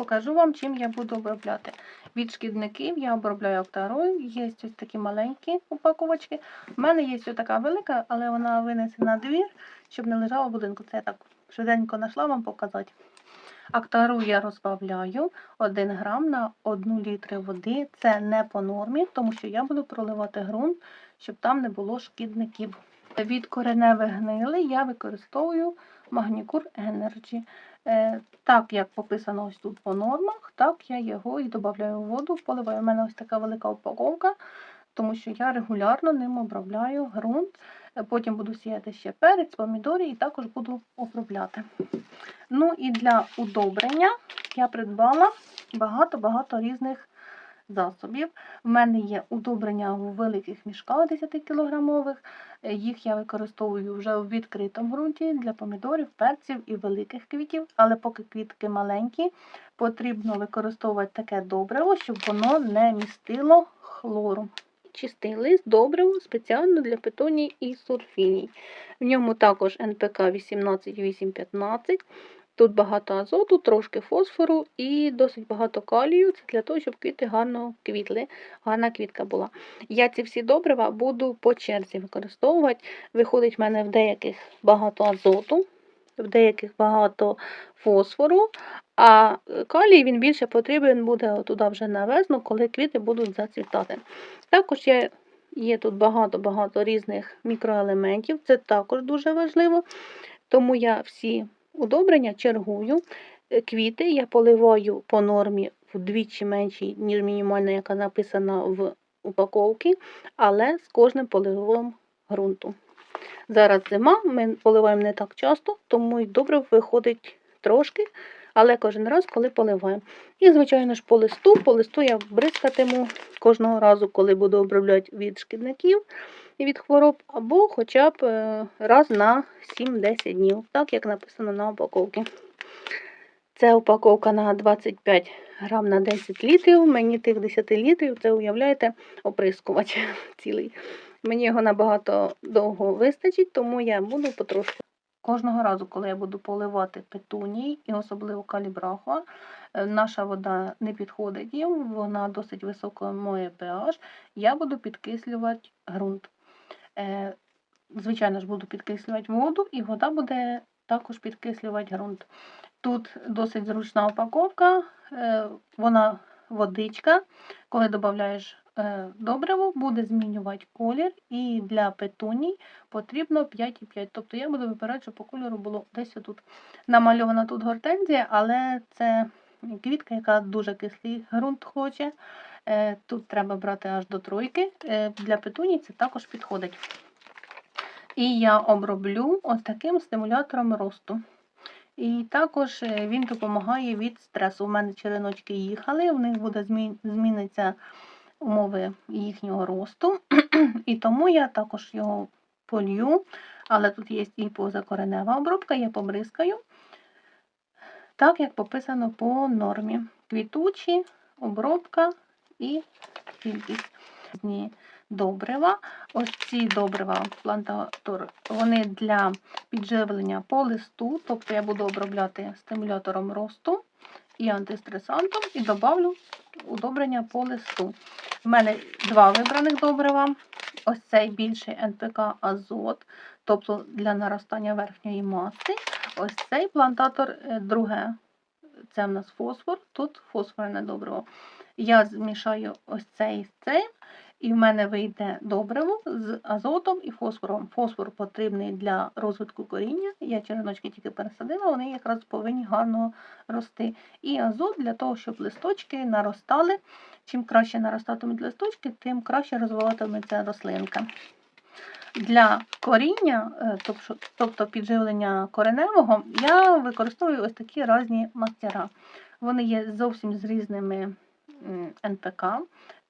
покажу вам, чим я буду обробляти. Від шкідників я обробляю второю. Є ось такі маленькі упаковочки. У мене є ось така велика, але вона винесена на двір, щоб не лежала в будинку. Це я так швиденько знайшла вам показати. Актару я розбавляю 1 грам на 1 літр води. Це не по нормі, тому що я буду проливати ґрунт, щоб там не було шкідників. Від кореневих гнили я використовую Магнікур Energy. Е, Так, як пописано ось тут по нормах, так я його і додаю в воду, поливаю. У мене ось така велика упаковка, тому що я регулярно ним обробляю ґрунт. Потім буду сіяти ще перець, помідори і також буду обробляти. Ну і для удобрення я придбала багато-багато різних засобів. У мене є удобрення у великих мішках 10 кілограмових. Е, Їх я використовую вже у відкритому ґрунті для помідорів, перців і великих квітів. Але поки квітки маленькі, потрібно використовувати таке добриво, щоб воно не містило хлору. Чистий лист добриво спеціально для петоній і сурфіній. В ньому також НПК 18815. Тут багато азоту, трошки фосфору і досить багато калію. Це для того, щоб квіти гарно квітли, гарна квітка була. Я ці всі добрива буду по черзі використовувати. Виходить, в мене в деяких багато азоту, в деяких багато фосфору, а калій він більше потрібен буде туди вже на весну, коли квіти будуть зацвітати. Також є, є тут багато-багато різних мікроелементів, це також дуже важливо. Тому я всі удобрення чергую. Е, Квіти я поливаю по нормі вдвічі меншій, ніж мінімальна, яка написана в упаковці, але з кожним поливом ґрунту. Зараз зима, ми поливаємо не так часто, тому й добре виходить трошки, але кожен раз, коли поливаємо. І, звичайно ж, по листу. По листу я бризкатиму кожного разу, коли буду обробляти від шкідників від хвороб, або хоча б е, раз на 7-10 днів, так як написано на упаковці. Це упаковка на 25 грам на 10 літрів. Мені тих 10 літрів, це уявляєте, оприскувач цілий. Мені його набагато довго вистачить, тому я буду потрошку. Кожного разу, коли я буду поливати петуній і особливо калібрахуа, е, наша вода не підходить їм, вона досить високо моє pH, я буду підкислювати ґрунт. Е, Звичайно ж, буду підкислювати воду, і вода буде також підкислювати ґрунт. Тут досить зручна упаковка, е, вона водичка. Коли додаєш добриво, буде змінювати колір, і для петуній потрібно 5,5. Тобто я буду вибирати, щоб по кольору було десь тут намальована тут гортензія, але це квітка, яка дуже кислий ґрунт хоче. Е, Тут треба брати аж до тройки. Е, Для петуній це також підходить. І я оброблю ось таким стимулятором росту. І також е, він допомагає від стресу. У мене череночки їхали, у них буде змін... зміниться умови їхнього росту. І тому я також його полью. Але тут є і позакоренева обробка, я побризкаю, так як пописано по нормі. Квітучі, обробка і кількість добрива. Ось ці добрива плантатор, вони для підживлення по листу, тобто я буду обробляти стимулятором росту і антистресантом, і добавлю удобрення по листу. У мене два вибраних добрива. Ось цей більший НПК азот, тобто для наростання верхньої маси. Ось цей плантатор е, друге. Це в нас фосфор, тут фосфорне добриво. Я змішаю ось цей з цим, і в мене вийде добриво з азотом і фосфором. Фосфор потрібний для розвитку коріння. Я череночки тільки пересадила, вони якраз повинні гарно рости. І азот для того, щоб листочки наростали. Чим краще наростатимуть листочки, тим краще розвиватиметься рослинка. Для коріння, е, тобто- підживлення кореневого, я використовую ось такі різні мастера. Вони є зовсім з різними НПК.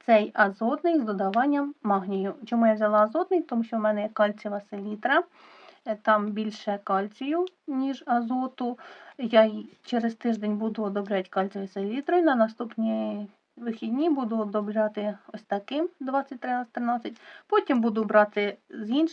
Цей азотний з додаванням магнію. Чому я взяла азотний? Тому що в мене є кальцієва селітра, е, там більше кальцію, ніж азоту. Я через тиждень буду одобряти кальцієвою селітрою. На наступні вихідні буду обробляти ось таким 23-13. Потім буду брати з іншим.